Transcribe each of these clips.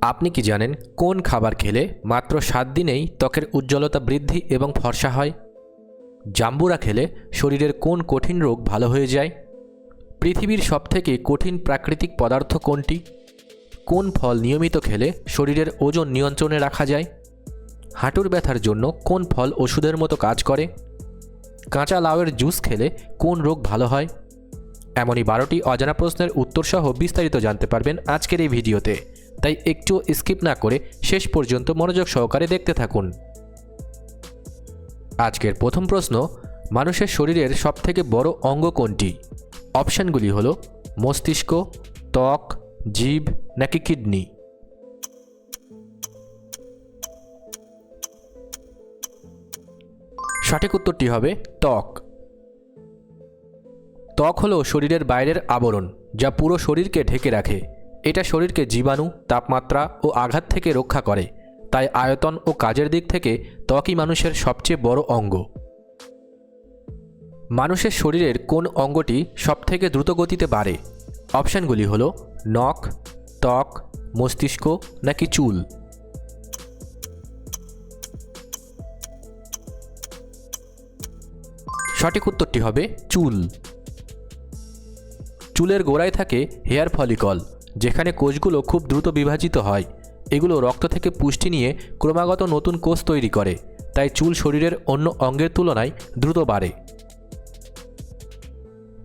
আপনি কি জানেন কোন খাবার খেলে মাত্র সাত দিনেই ত্বকের উজ্জ্বলতা বৃদ্ধি এবং ফর্সা হয়? জাম্বুরা খেলে শরীরের কোন কঠিন রোগ ভালো হয়ে যায়? পৃথিবীর সবথেকে কঠিন প্রাকৃতিক পদার্থ কোনটি? কোন ফল নিয়মিত খেলে শরীরের ওজন নিয়ন্ত্রণে রাখা যায়? হাঁটুর ব্যথার জন্য কোন ফল ওষুধের মতো কাজ করে? কাঁচা লাউয়ের জুস খেলে কোন রোগ ভালো হয়? এমনই বারোটি অজানা প্রশ্নের উত্তরসহ বিস্তারিত জানতে পারবেন আজকের এই ভিডিওতে। তাই একটু স্কিপ না করে শেষ পর্যন্ত মনোযোগ সহকারে দেখতে থাকুন। আজকের প্রথম প্রশ্ন, মানুষের শরীরের সবথেকে বড় অঙ্গ কোনটি? অপশানগুলি হল, মস্তিষ্ক, ত্বক, জীব নাকি কিডনি? সঠিক উত্তরটি হবে ত্বক। ত্বক হলো শরীরের বাইরের আবরণ যা পুরো শরীরকে ঢেকে রাখে। এটা শরীরকে জীবাণু, তাপমাত্রা ও আঘাত থেকে রক্ষা করে, তাই আয়তন ও কাজের দিক থেকে ত্বকই মানুষের সবচেয়ে বড় অঙ্গ। মানুষের শরীরের কোন অঙ্গটি সবথেকে দ্রুত গতিতে বাড়ে? অপশানগুলি হল নখ, ত্বক, মস্তিষ্ক নাকি চুল? সঠিক উত্তরটি হবে চুল। চুলের গোড়ায় থাকে হেয়ার ফলিকল। যেখানে কোষগুলো খুব দ্রুত বিভাজিত হয়। এগুলো রক্ত থেকে পুষ্টি নিয়ে ক্রমাগত নতুন কোষ তৈরি করে, তাই চুল শরীরের অন্য অঙ্গের তুলনায় দ্রুত বাড়ে।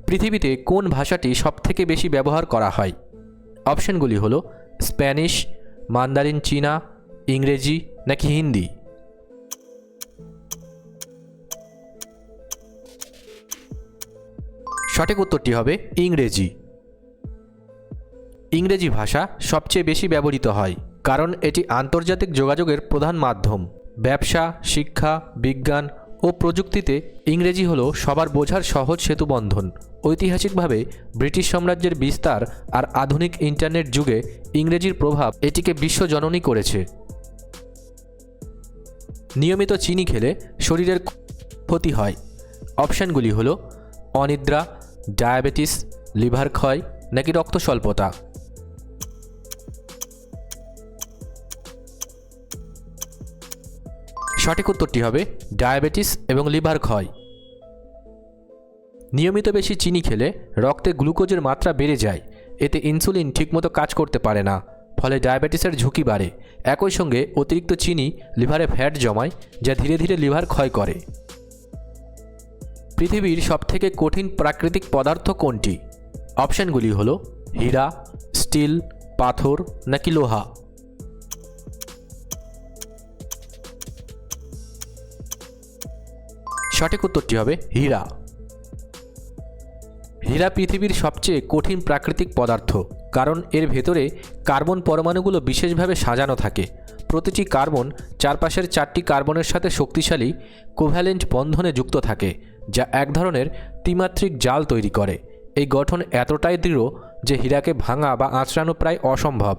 পৃথিবীতে কোন ভাষাটি সবথেকে বেশি ব্যবহার করা হয়? অপশনগুলি হলো স্প্যানিশ, মান্দারিন চীনা, ইংরেজি নাকি হিন্দি? সঠিক উত্তরটি হবে ইংরেজি। ইংরেজি ভাষা সবচেয়ে বেশি ব্যবহৃত হয়, কারণ এটি আন্তর্জাতিক যোগাযোগের প্রধান মাধ্যম। ব্যবসা, শিক্ষা, বিজ্ঞান ও প্রযুক্তিতে ইংরেজি হলো সবার বোঝার সহজ সেতুবন্ধন। ঐতিহাসিকভাবে ব্রিটিশ সাম্রাজ্যের বিস্তার আর আধুনিক ইন্টারনেট যুগে ইংরেজির প্রভাব এটিকে বিশ্বজননী করেছে। নিয়মিত চিনি খেলে শরীরের ক্ষতি হয়। অপশানগুলি হলো অনিদ্রা, ডায়াবেটিস, লিভার ক্ষয় নাকি রক্ত স্বল্পতা সঠিক উত্তরটি হবে ডায়াবেটিস এবং লিভার ক্ষয়। নিয়মিত বেশি চিনি খেলে রক্তে গ্লুকোজের মাত্রা বেড়ে যায়, এতে ইনসুলিন ঠিকমতো কাজ করতে পারে না, ফলে ডায়াবেটিসের ঝুঁকি বাড়ে। একই সঙ্গে অতিরিক্ত চিনি লিভারে ফ্যাট জমায়, যা ধীরে ধীরে লিভার ক্ষয় করে। পৃথিবীর সবথেকে কঠিন প্রাকৃতিক পদার্থ কোনটি? অপশানগুলি হলো হীরা, স্টিল, পাথর নাকি লোহা? সঠিক উত্তরটি হবে হীরা। হীরা পৃথিবীর সবচেয়ে কঠিন প্রাকৃতিক পদার্থ, কারণ এর ভেতরে কার্বন পরমাণুগুলো বিশেষভাবে সাজানো থাকে। প্রতিটি কার্বন চারপাশের চারটি কার্বনের সাথে শক্তিশালী কোভ্যালেন্ট বন্ধনে যুক্ত থাকে, যা এক ধরনের ত্রিমাত্রিক জাল তৈরি করে। এই গঠন এতটাই দৃঢ় যে হীরাকে ভাঙা বা আঁচড়ানো প্রায় অসম্ভব।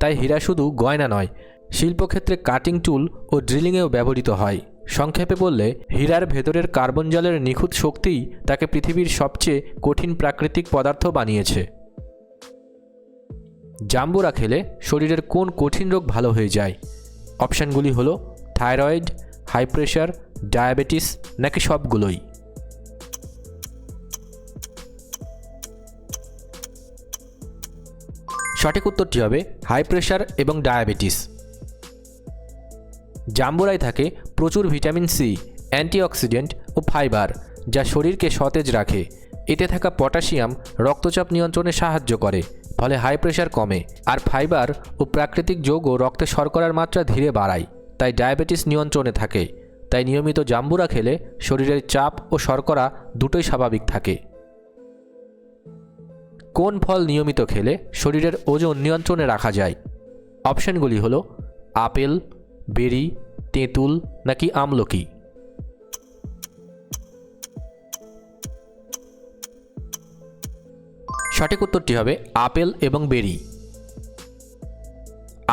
তাই হীরা শুধু গয়না নয়, শিল্পক্ষেত্রে কাটিং টুল ও ড্রিলিংয়েও ব্যবহৃত হয়। সংক্ষেপে বললে, হীরার ভেতরের কার্বন জলের নিখুঁত শক্তিই তাকে পৃথিবীর সবচেয়ে কঠিন প্রাকৃতিক পদার্থ বানিয়েছে। জাম্বুরা খেলে শরীরের কোন কঠিন রোগ ভালো হয়ে যায়? অপশানগুলি হলো, থাইরয়েড, হাই প্রেশার, ডায়াবেটিস নাকি সবগুলোই? সঠিক উত্তরটি হবে হাই প্রেশার এবং ডায়াবেটিস। জাম্বুরায় থাকে প্রচুর ভিটামিন সি, অ্যান্টিঅক্সিডেন্ট ও ফাইবার যা শরীরকে সতেজ রাখে। এতে থাকা পটাশিয়াম রক্তচাপ নিয়ন্ত্রণে সাহায্য করে, ফলে হাই প্রেশার কমে আর ফাইবার ও প্রাকৃতিক যৌগ রক্তে শর্করার মাত্রা ধীরে বাড়ায়, তাই ডায়াবেটিস নিয়ন্ত্রণে থাকে। তাই নিয়মিত জাম্বুরা খেলে শরীরের চাপ ও শর্করা দুটোই স্বাভাবিক থাকে। কোন ফল নিয়মিত খেলে শরীরের ওজন নিয়ন্ত্রণে রাখা যায়? অপশানগুলি হলো আপেল, বেরি তেঁতুল নাকি আমলকি? সঠিক উত্তরটি হবে আপেল এবং বেরি।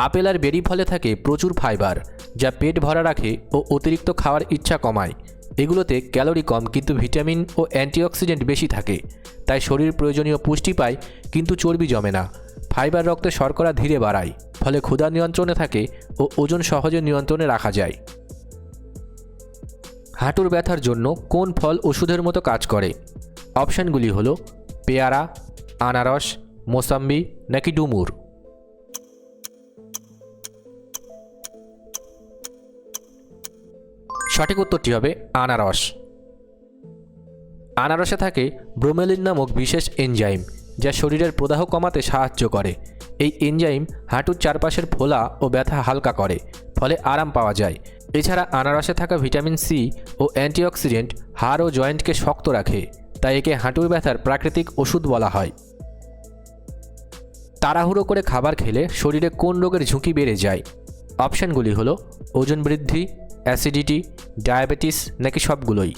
আপেল আর বেরি ফলে থাকে প্রচুর ফাইবার, যা পেট ভরা রাখে ও অতিরিক্ত খাওয়ার ইচ্ছা কমায়। এগুলোতে ক্যালোরি কম কিন্তু ভিটামিন ও অ্যান্টিঅক্সিডেন্ট বেশি থাকে, তাই শরীর প্রয়োজনীয় পুষ্টি পায় কিন্তু চর্বি জমে না। ফাইবার রক্তে শর্করা ধীরে বাড়ায়। ফলে ক্ষুধা নিয়ন্ত্রণে থাকে ও ওজন সহজে নিয়ন্ত্রণে রাখা যায়। হাঁটুর ব্যথার জন্য কোন ফল ওষুধের মতো কাজ করে? অপশানগুলি হলো পেয়ারা, আনারস, মোসাম্বি নাকি ডুমুর? সঠিক উত্তরটি হবে আনারস। আনারসে থাকে ব্রোমেলিন নামক বিশেষ এনজাইম যা শরীরের প্রদাহ কমাতে সাহায্য করে। এই এনজাইম হাঁটুর চারপাশের ফোলা ও ব্যথা হালকা করে, ফলে আরাম পাওয়া যায়। এছাড়া আনারসে থাকা ভিটামিন সি ও অ্যান্টিঅক্সিডেন্ট হাড় ও জয়েন্টকে শক্ত রাখে, তাই একে হাঁটুর ব্যথার প্রাকৃতিক ওষুধ বলা হয়। তাড়াহুড়ো করে খাবার খেলে শরীরে কোন রোগের ঝুঁকি বেড়ে যায়? অপশানগুলি হলো, ওজন বৃদ্ধি, অ্যাসিডিটি, ডায়াবেটিস, নাকি সবগুলোই?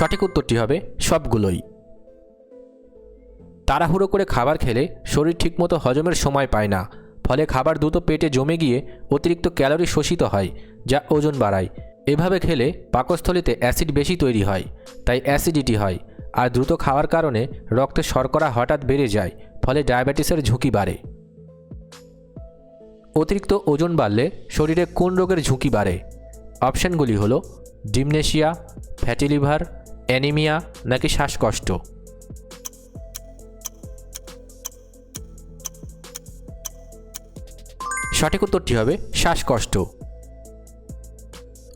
সঠিক উত্তরটি হবে সবগুলোই। তাড়াহুড়ো করে খাবার খেলে শরীর ঠিকমতো হজমের সময় পায় না, ফলে খাবার দ্রুত পেটে জমে গিয়ে অতিরিক্ত ক্যালোরি শোষিত হয়, যা ওজন বাড়ায়। এভাবে খেলে পাকস্থলিতে অ্যাসিড বেশি তৈরি হয়, তাই অ্যাসিডিটি হয়, আর দ্রুত খাওয়ার কারণে রক্তে শর্করা হঠাৎ বেড়ে যায়, ফলে ডায়াবেটিসের ঝুঁকি বাড়ে। অতিরিক্ত ওজন বাড়লে শরীরে কোন রোগের ঝুঁকি বাড়ে? অপশানগুলি হলো ডিমনেশিয়া, ফ্যাটি লিভার অ্যানিমিয়া নাকি শ্বাসকষ্ট? সঠিক উত্তরটি হবে? শ্বাসকষ্ট।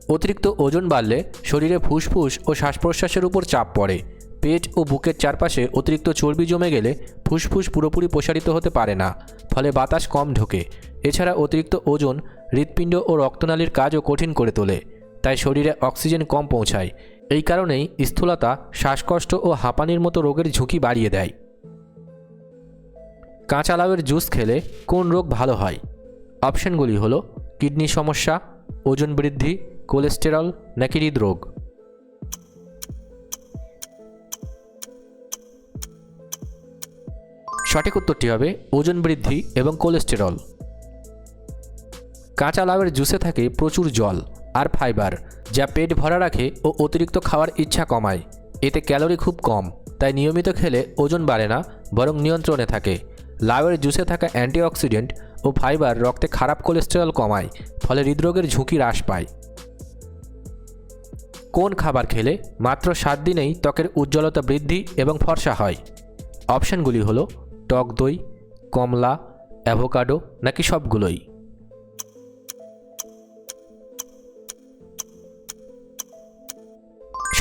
অতিরিক্ত ওজন বাড়লে শরীরে ফুসফুস ও শ্বাস প্রশ্বাসের উপর চাপ পড়ে। পেট ও বুকের চারপাশে অতিরিক্ত চর্বি জমে গেলে ফুসফুস পুরোপুরি প্রসারিত হতে পারে না, ফলে বাতাস কম ঢোকে। এছাড়া অতিরিক্ত ওজন, হৃৎপিণ্ড ও রক্তনালীর কাজও কঠিন করে তোলে, তাই শরীরে অক্সিজেন কম পৌঁছায়। এই কারণেই স্থূলতা, শ্বাসকষ্ট ও হাঁপানির মতো রোগের ঝুঁকি বাড়িয়ে দেয়। কাঁচা লাউয়ের জুস খেলে কোন রোগ ভালো হয়? অপশানগুলি হলো কিডনি সমস্যা, ওজন বৃদ্ধি, কোলেস্টেরল নাকি হৃদরোগ সঠিক উত্তরটি হবে ওজন বৃদ্ধি এবং কোলেস্টেরল। কাঁচা লাউয়ের জুসে থাকে প্রচুর জল আর ফাইবার। যা পেট ভরা রাখে ও অতিরিক্ত খাওয়ার ইচ্ছা কমায়। এতে ক্যালোরি খুব কম, তাই নিয়মিত খেলে ওজন বাড়ে না, বরং নিয়ন্ত্রণে থাকে। লাউয়ের জুসে থাকা অ্যান্টিঅক্সিডেন্ট ও ফাইবার রক্তে খারাপ কোলেস্টেরল কমায়, ফলে হৃদরোগের ঝুঁকি হ্রাস পায়। কোন খাবার খেলে মাত্র সাত দিনেই ত্বকের উজ্জ্বলতা বৃদ্ধি এবং ফর্সা হয়? অপশানগুলি হলো টক দই, কমলা, অ্যাভোকাডো নাকি সবগুলোই?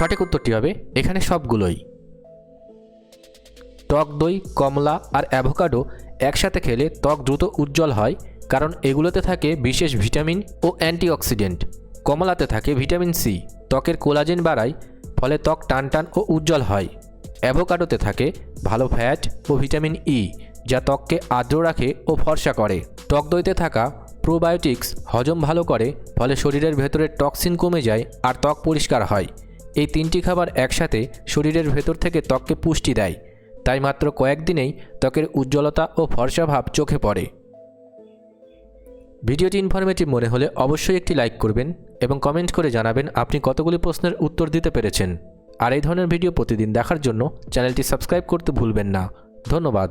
সঠিক উত্তরটি হবে এখানে সবগুলোই। টক দই, কমলা আর অ্যাভোকাডো একসাথে খেলে ত্বক দ্রুত উজ্জ্বল হয় কারণ এগুলোতে থাকে বিশেষ ভিটামিন ও অ্যান্টিঅক্সিডেন্ট। কমলাতে থাকে ভিটামিন সি। ত্বকের কোলাজেন বাড়ায়, ফলে ত্বক টানটান ও উজ্জ্বল হয়। অ্যাভোকাডোতে থাকে ভালো ফ্যাট ও ভিটামিন ই, যা ত্বককে আর্দ্র রাখে ও ফর্সা করে। টক দইতে থাকা প্রোবায়োটিক্স হজম ভালো করে, ফলে শরীরের ভেতরের টক্সিন কমে যায় আর ত্বক পরিষ্কার হয়। এই তিনটি খাবার একসাথে শরীরের ভেতর থেকে ত্বককে পুষ্টি দেয়। তাই মাত্র কয়েকদিনেই ত্বকের উজ্জ্বলতা ও ফর্সা ভাব চোখে পড়ে। ভিডিওটি ইনফরমেটিভ মনে হলে অবশ্যই একটি লাইক করবেন এবং কমেন্ট করে জানাবেন আপনি কতগুলি প্রশ্নের উত্তর দিতে পেরেছেন। আর এই ধরনের ভিডিও প্রতিদিন দেখার জন্য চ্যানেলটি সাবস্ক্রাইব করতে ভুলবেন না। ধন্যবাদ।